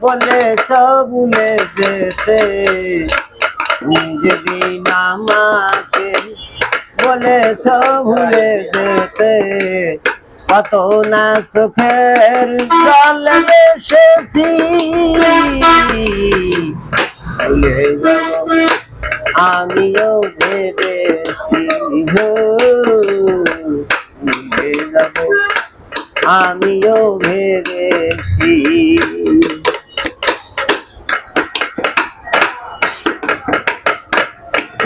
বলেছ ভুলে যেতে। যেদিন আমাকে বলেছ ভুলে যেতে। কত না চোখের জল এসেছি আমিও ভেবেছি আমিও ভেবেছি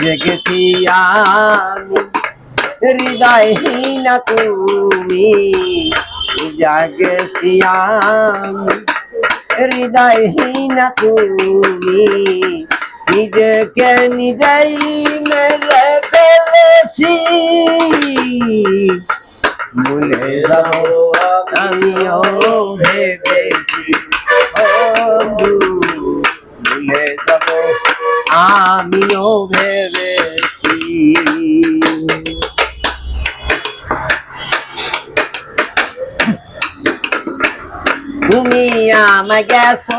জেগেছি আমি হৃদয়হীন তুমি জাগেছি আমি হৃদয়হীন তুমি নিজেকে নিজেই মেরে ফেলেছি। ভুলে যাব আমিও ভেবেছি। আমিও ভেবেছি। তুমি গেছো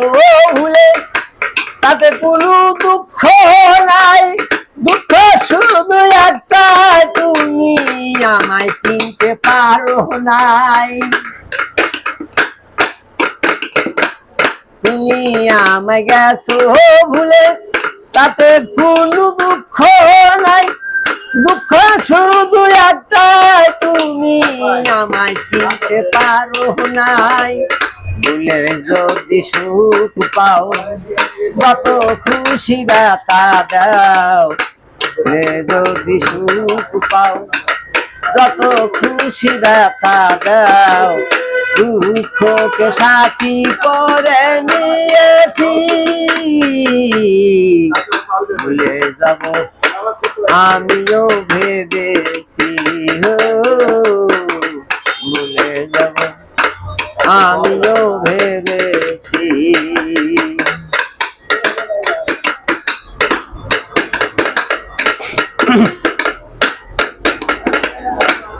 ভুলে, তাতে কোনো দুঃখ নাই। দুঃখ শুধু একটা তুমি আমায় চিনতে পারো নাই। তুমি আমায় গেছো ভুলে তাতে কোনো দুঃখ নাই। দুঃখ শুধু একটা তুমি আমায় চিনতে পারো নাই। ভুলে যদি সুখ পাও, কত খুশি ব্যথা দাও। যদি সুখ পাও যত খুশি ব্যথা দাও। দুঃখকে সাথী করে নিয়েছি। ভুলে যাব। আমিও ভেবেছি ভুলে যাব। আমিও ভেবেছি।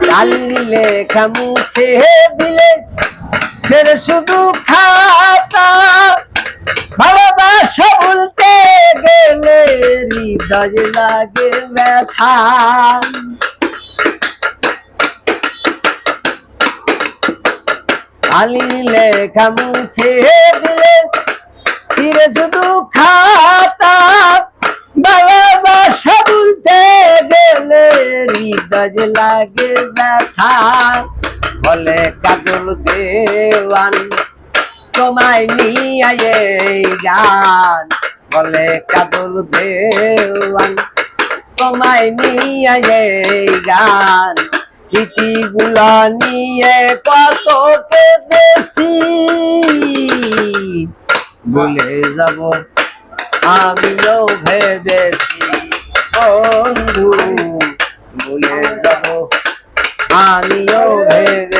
কালি লেখা মুছে দিলে, ফের শুধু খাতা ভালোবাসা বলতে গেলে হৃদয় লাগে ব্যথা। কালি লেখা মুছে দিলে ছিঁড়ে শুধু খাতা। ভালোবাসা বলতে গেলে হৃদয় লাগে ব্যথা। বলে কাজল দেওয়ান, তোমায় নিয়ে গান। বলে কাজল দেওয়ান। তোমায় নিয়ে এই গান, চিঠিগুলো নিয়ে কত কেঁদেছি ভুলে যাব, আমিও ভেবেছি, বন্ধু, ভুলে যাব, আমিও ভেবেছি।